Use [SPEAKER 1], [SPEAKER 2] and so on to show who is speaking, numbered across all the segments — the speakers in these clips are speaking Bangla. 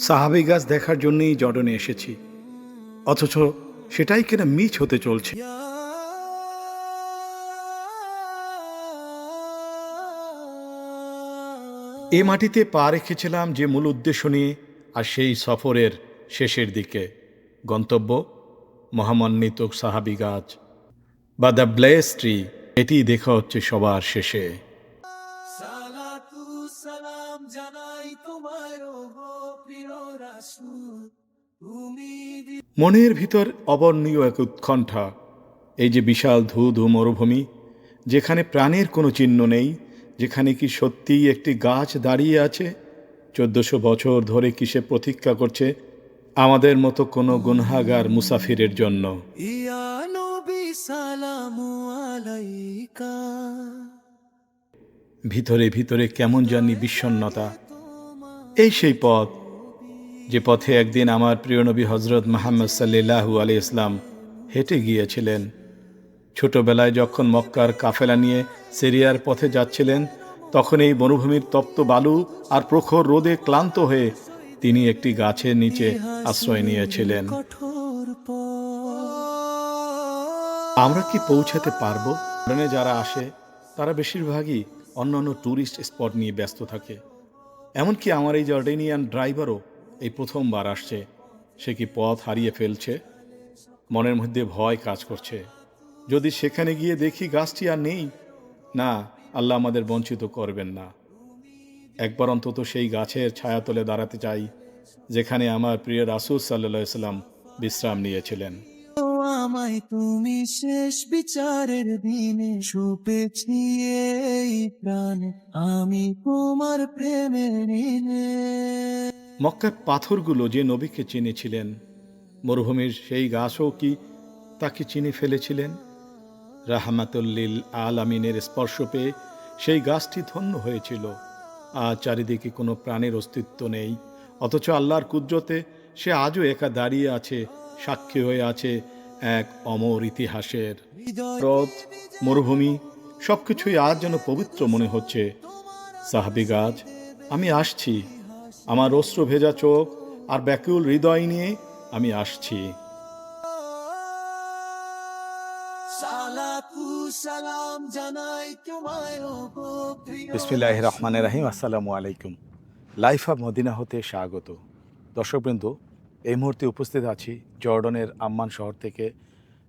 [SPEAKER 1] সাহাবি গাছ দেখার জন্যই জর্ডনে এসেছি। অথচ সেটাই কিনা মিছ হতে চলছে। এ মাটিতে পা রেখেছিলাম যে মূল উদ্দেশ্য নিয়ে আর সেই সফরের শেষের দিকে। গন্তব্য, মহামান্বিত সাহাবি গাছ। বা দ্য ব্লেস ট্রি, এটি দেখা হচ্ছে সবার শেষে। মনের ভিতর অবর্ণীয় এক উৎকণ্ঠা এই যে বিশাল ধু ধু মরুভূমি যেখানে প্রাণের কোনো চিহ্ন নেই যেখানে কি সত্যিই একটি গাছ দাঁড়িয়ে আছে চোদ্দশো বছর ধরে কিসে প্রতীক্ষা করছে আমাদের মতো কোনো গুনহাগার মুসাফিরের জন্য। ভিতরে ভিতরে কেমন জানি বিষণ্ণতা এই সেই পথ যে পথে একদিন আমার প্রিয় নবী হজরত মাহমদ সাল্লাহু আলি ইসলাম হেঁটে গিয়েছিলেন। ছোটবেলায় যখন মক্কার কাফেলা নিয়ে সিরিয়ার পথে যাচ্ছিলেন, তখন এই মরুভূমির তপ্ত বালু আর প্রখর রোদে ক্লান্ত হয়ে তিনি একটি গাছের নিচে আশ্রয় নিয়েছিলেন। আমরা কি পৌঁছাতে পারব? ট্রেনে যারা আসে, তারা বেশিরভাগই অন্যান্য ট্যুরিস্ট স্পট নিয়ে ব্যস্ত থাকে। এমনকি আমার এই জর্ডেনিয়ান ড্রাইভারও এই প্রথমবার আসছে। সে কি পথ হারিয়ে ফেলছে? মনের মধ্যে ভয় কাজ করছে। যদি সেখানে গিয়ে দেখি গাছটি আর নেই, না, আল্লাহ আমাদের বঞ্চিত করবেন না। একবার অন্তত সেই গাছের ছায়াতলে দাঁড়াতে চাই, যেখানে আমার প্রিয় রাসুল সাল্লাহ সাল্লাম বিশ্রাম নিয়েছিলেন।
[SPEAKER 2] আমায় তুমি শেষ বিচারের দিনে সুপেছি এই প্রাণে আমি তোমার প্রেমের
[SPEAKER 1] মক্কার পাথরগুলো যে নবীকে চিনেছিলেন, মরুভূমির সেই গাছও কি তাকে চিনে ফেলেছিলেন? রাহমাতুল্লিল আলামিনের স্পর্শ পেয়ে সেই গাছটি ধন্য হয়েছিল। আর চারিদিকে কোনো প্রাণের অস্তিত্ব নেই, অথচ আল্লাহর কুদরতে সে আজও একা দাঁড়িয়ে আছে, সাক্ষী হয়ে আছে এক অমর ইতিহাসের। রথ মরুভূমি সব কিছুই আজ যেন পবিত্র মনে হচ্ছে। সাহাবি গাছ, আমি আসছি। আমার অস্ত্র ভেজা চোখ আর ব্যাকুল হৃদয় নিয়ে আমি আসছি। বিসমিল্লাহ রহমান রাহিম আসসালামু আলাইকুম। লাইফ অফ মদিনা হতে স্বাগত। দর্শকবৃন্দ এই মুহূর্তে উপস্থিত আছি জর্ডনের আম্মান শহর থেকে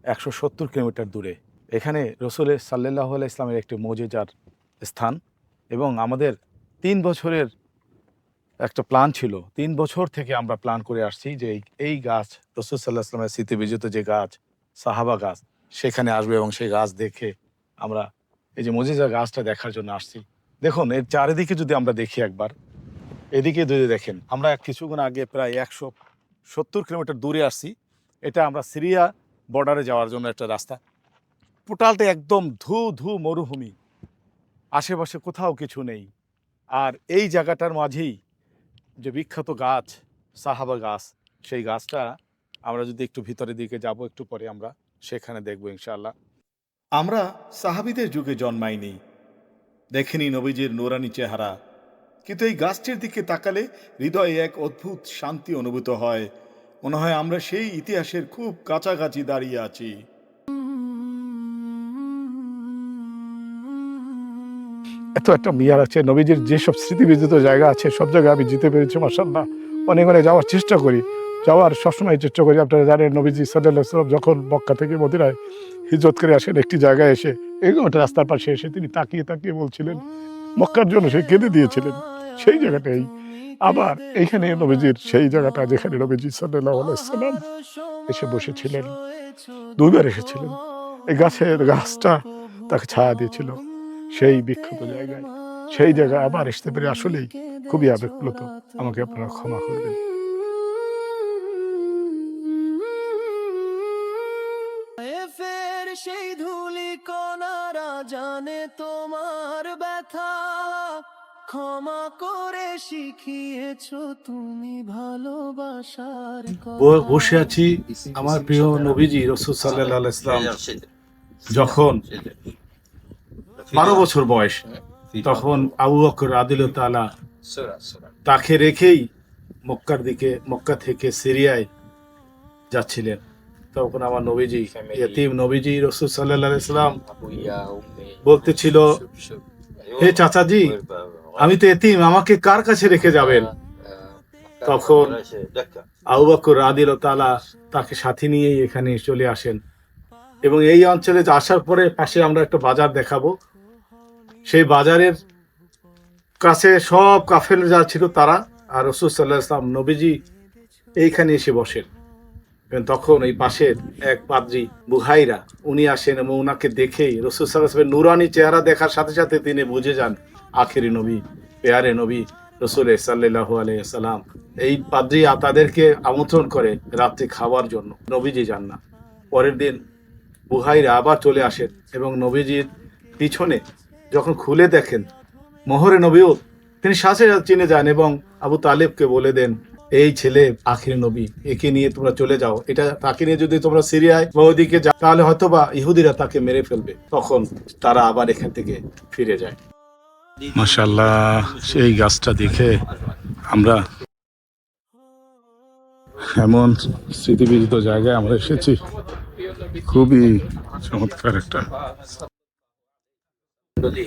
[SPEAKER 1] একশো সত্তর কিলোমিটার দূরে। এখানে রসুলের সাল্লাহ ইসলামের একটি মজেজার স্থান এবং আমাদের তিন বছরের একটা প্ল্যান ছিল। তিন বছর থেকে আমরা প্ল্যান করে আসছি যে এই- গাছ, রসুল সাল্লাহ ইসলামের স্মৃতি বিজিত যে গাছ, সাহাবা গাছ, সেখানে আসবে এবং সেই গাছ দেখে আমরা এই যে মজিজা গাছটা দেখার জন্য আসছি। দেখুন, এর চারিদিকে যদি আমরা দেখি একবার, এদিকে যদি দেখেন, আমরা কিছুক্ষণ আগে প্রায় একশো সত্তর কিলোমিটার দূরে আসছি। এটা আমরা সিরিয়া বর্ডারে যাওয়ার জন্য একটা রাস্তা। টোটালটা একদম ধু ধু মরুভূমি। আশেপাশে কোথাও কিছু নেই। আর এই জায়গাটার মাঝেই যে বিখ্যাত গাছ, সাহাবা গাছ, সেই গাছটা আমরা যদি একটু ভিতরের দিকে যাব, একটু পরে আমরা সেখানে দেখব ইনশাআল্লাহ। আমরা সাহাবিদের যুগে জন্মাইনি। দেখেনি নবীজির নোরানি চেহারা। কিন্তু এই গাছটির দিকে তাকালে হৃদয়ে এক অদ্ভুত শান্তি অনুভূত হয়। মনে হয় আমরা সেই ইতিহাসের খুব কাছাকাছি দাঁড়িয়ে আছি।
[SPEAKER 3] এত একটা মিয়া আছে, নবীজির যেসব স্মৃতিবিদিত জায়গা আছে, সব জায়গায় আমি যেতে পেরেছি মাসাল্লাহ অনেক অনেক যাওয়ার চেষ্টা করি। যাওয়ার সবসময় চেষ্টা করি, আপনারা জানেন, নবীজি সাল্লাহ যখন মক্কা থেকে মদিনায় হিজরত করে আসেন, একটি জায়গায় এসে, এই একটা রাস্তার পাশে এসে তিনি তাকিয়ে তাকিয়ে বলছিলেন, মক্কার জন্য সে কেঁদে দিয়েছিলেন। সেই জায়গাটাই। আবার এইখানে নবীজির সেই জায়গাটা যেখানে নবীজি সাল্লাহ সাল্লাম এসে বসেছিলেন, দুইবার এসেছিলেন। এই গাছের গাছটা তাকে ছায়া দিয়েছিল। সেই বিখ্যাত জায়গায়। সেই জায়গায় আবার আসতে পেরে আসলেই খুবই আবেগপ্লুত। আমাকে আপনারা ক্ষমা করবেন।
[SPEAKER 2] সেই ধুলি কণারা জানে তোমার ব্যথা। ক্ষমা করে শিখিয়েছো তুমি ভালোবাসার
[SPEAKER 1] বসে আছি আমার প্রিয় নবীজি রসুল সাল্লাহ ইসলাম যখন বারো বছর বয়স। তখন আবু বকর আদিল তালা তাকে রেখেই মক্কার দিকে মক্কা থেকে সিরিয়ায় যাচ্ছিলেন। তখন আমার নবীজি এতিম নবীজি রসুল সাল্লাহ সাল্লাম বলতেছিল হে চাচাজি আমি তো এতিম আমাকে কার কাছে রেখে যাবেন? তখন আবু বকর রাদিল তালা তাকে সাথে নিয়ে এখানে চলে আসেন। এবং এই অঞ্চলে আসার পরে পাশে আমরা একটা বাজার দেখাবো। সেই বাজারের কাছে সব কাফেল যা ছিল তারা আর রসুল সাল্লাহ ইসলাম নবীজি এইখানে এসে বসেন। তখন এই পাশের এক পাদ্রি বুহাইরা, উনি আসেন এবং ওনাকে দেখেই রসুল সাল্লাহ ইসলামের নুরানি চেহারা দেখার সাথে সাথে তিনি বুঝে যান, আখেরি নবী, পেয়ারে নবী, রসুল সাল্লাহ আলাইসাল্লাম এই পাদ্রি তাদেরকে আমন্ত্রণ করে রাত্রি খাওয়ার জন্য। নবীজি যান না। পরের দিন বুহাইরা আবার চলে আসেন এবং নবীজির পিছনে যখন খুলে দেখেন, মোহরে নবীও তিনি সাথে চিনে যান এবং আবু তালেবকে বলে দেন, এই ছেলে আখির নবী, একে নিয়ে তোমরা চলে যাও। এটা তাকে নিয়ে যদি তোমরা সিরিয়ায় বা ওদিকে যাও, তাহলে হয়তো বা ইহুদিরা তাকে মেরে ফেলবে। তখন তারা আবার এখান থেকে ফিরে যায়। মাশাল্লাহ সেই গাছটা দেখে আমরা এমন স্মৃতিবিদিত জায়গায় আমরা এসেছি। খুবই চমৎকার একটা
[SPEAKER 4] যদি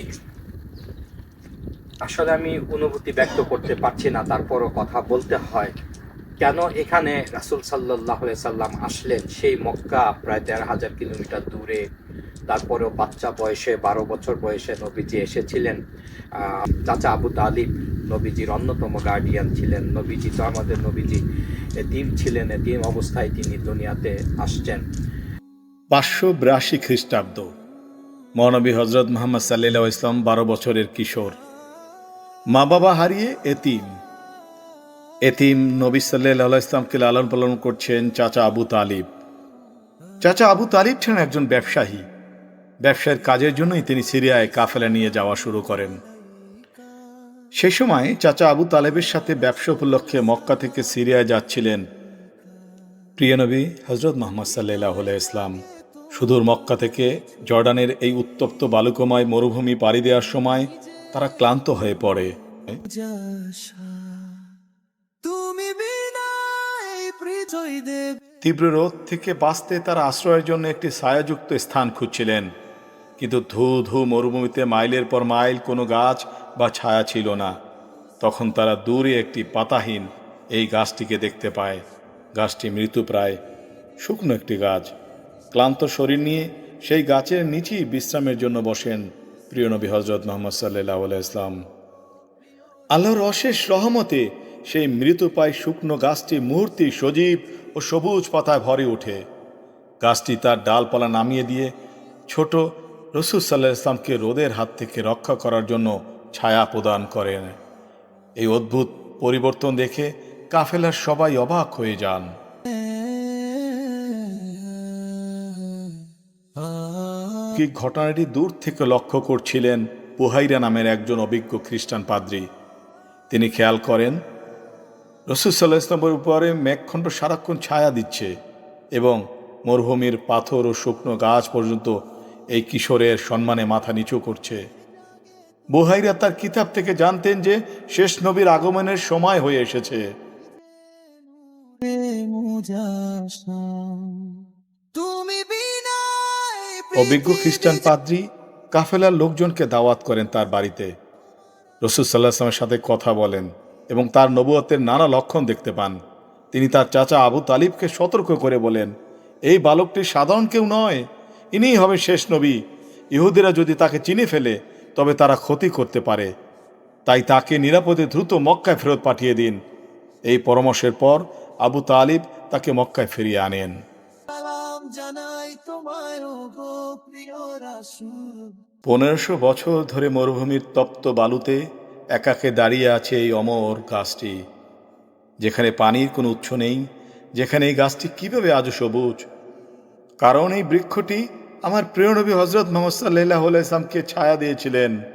[SPEAKER 4] আসলে আমি অনুভূতি ব্যক্ত করতে পারছি না, তারপরও কথা বলতে হয়। কেন এখানে রাসুল সাল্লাহ সাল্লাম আসলেন? সেই মক্কা প্রায় দেড় হাজার কিলোমিটার দূরে। তারপরেও বাচ্চা বয়সে, বারো বছর বয়সে নবীজি এসেছিলেন। চাচা আবু তালিব নবীজির অন্যতম গার্ডিয়ান ছিলেন। নবীজি তো আমাদের নবীজি, এতিম ছিলেন, এতিম অবস্থায় তিনি দুনিয়াতে আসছেন।
[SPEAKER 1] পাঁচশো বিরাশি খ্রিস্টাব্দ। মহানবী হজরত মোহাম্মদ সাল্লাহ ইসলাম বারো বছরের কিশোর। মা বাবা হারিয়ে এতিম। এতিম নবী সাল্লাহ ইসলামকে লালন পালন করছেন চাচা আবু তালিব। চাচা আবু তালিব ছিলেন একজন ব্যবসায়ী। ব্যবসায়ের কাজের জন্যই তিনি সিরিয়ায় কাফেলা নিয়ে যাওয়া শুরু করেন। সেই সময় চাচা আবু তালেবের সাথে ব্যবসা উপলক্ষে মক্কা থেকে সিরিয়ায় যাচ্ছিলেন প্রিয়নবী হজরত মোহাম্মদ সাল্লাহ ইসলাম সুদূর মক্কা থেকে জর্ডানের এই উত্তপ্ত বালুকময় মরুভূমি পাড়ি দেওয়ার সময় তারা ক্লান্ত হয়ে পড়ে। তীব্র রোদ থেকে বাঁচতে তারা আশ্রয়ের জন্য একটি ছায়াযুক্ত স্থান খুঁজছিলেন। কিন্তু ধু ধু মরুভূমিতে মাইলের পর মাইল কোনো গাছ বা ছায়া ছিল না। তখন তারা দূরে একটি পাতাহীন এই গাছটিকে দেখতে পায়। গাছটি মৃত্যুপ্রায় শুকনো একটি গাছ। ক্লান্ত শরীর নিয়ে সেই গাছের নিচেই বিশ্রামের জন্য বসেন প্রিয় নবী হজরত মোহাম্মদ সাল্লাহ ইসলাম আল্লাহর অশেষ রহমতে সেই মৃতপায় শুকনো গাছটি মুহূর্তে সজীব ও সবুজ পাতায় ভরে ওঠে। গাছটি তার ডালপালা নামিয়ে দিয়ে ছোট রসুল সাল্লাহ ইসলামকে রোদের হাত থেকে রক্ষা করার জন্য ছায়া প্রদান করেন। এই অদ্ভুত পরিবর্তন দেখে কাফেলার সবাই অবাক হয়ে যান। কি ঘটনাটি দূর থেকে লক্ষ্য করছিলেন পুহাইরা নামের একজন অভিজ্ঞ খ্রিস্টান পাদ্রী? তিনি খেয়াল করেন, রসুল সাল্লাহ ইসলামের উপরে মেঘখণ্ড সারাক্ষণ ছায়া দিচ্ছে এবং মরুভূমির পাথর ও শুকনো গাছ পর্যন্ত এই কিশোরের সম্মানে মাথা নিচু করছে। বুহাইরা তার কিতাব থেকে জানতেন যে শেষ নবীর আগমনের সময় হয়ে এসেছে।
[SPEAKER 2] তুমি
[SPEAKER 1] অভিজ্ঞ খ্রিস্টান পাদ্রী কাফেলার লোকজনকে দাওয়াত করেন তার বাড়িতে। রসুল সাল্লাহ আসলামের সাথে কথা বলেন এবং তার নবুয়তের নানা লক্ষণ দেখতে পান। তিনি তার চাচা আবু তালিবকে সতর্ক করে বলেন, এই বালকটি সাধারণ কেউ নয়, ইনিই হবে শেষ নবী। ইহুদিরা যদি তাকে চিনে ফেলে, তবে তারা ক্ষতি করতে পারে। তাই তাকে নিরাপদে দ্রুত মক্কায় ফেরত পাঠিয়ে দিন। এই পরামর্শের পর আবু তালিব তাকে মক্কায় ফিরিয়ে আনেন।
[SPEAKER 2] জানাই তোমায়
[SPEAKER 1] পনেরোশো বছর ধরে মরুভূমির তপ্ত বালুতে একাকে দাঁড়িয়ে আছে এই অমর গাছটি। যেখানে পানির কোনো উৎস নেই, যেখানে এই গাছটি কীভাবে আজও সবুজ? কারণ এই বৃক্ষটি আমার প্রেরণবী নবী হজরত মোহাম্মদ সাল্লাহ ইসলামকে ছায়া দিয়েছিলেন।